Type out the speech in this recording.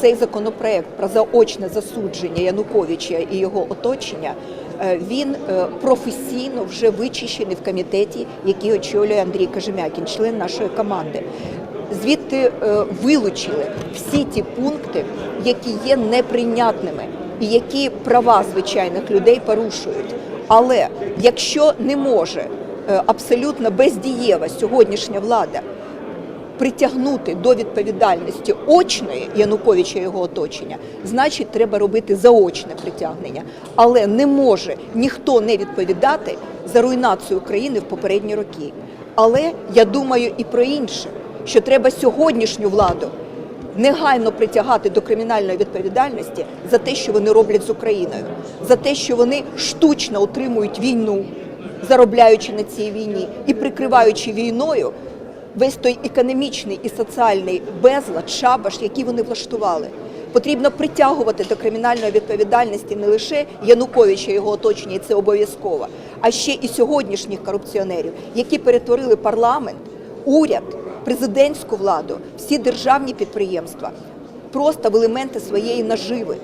Цей законопроект про заочне засудження Януковича і його оточення. е, Він е, професійно вже вичищений в комітеті, який очолює Андрій Кажемякін, член нашої команди. Звідти е, вилучили всі ті пункти, які є неприйнятними і які права звичайних людей порушують. Але якщо не може абсолютно бездієва сьогоднішня влада притягнути до відповідальності очної Януковича і його оточення, значить, треба робити заочне притягнення. Але не може ніхто не відповідати за руйнацію України в попередні роки. Але я думаю і про інше, що треба сьогоднішню владу негайно притягати до кримінальної відповідальності за те, що вони роблять з Україною, за те, що вони штучно утримують війну, заробляючи на цій війні і прикриваючи війною весь той економічний і соціальний безлад, шабаш, який вони влаштували. Потрібно притягувати до кримінальної відповідальності не лише Януковича його оточення, і це обов'язково, а ще і сьогоднішніх корупціонерів, які перетворили парламент, уряд, президентську владу, всі державні підприємства просто в елементи своєї наживи.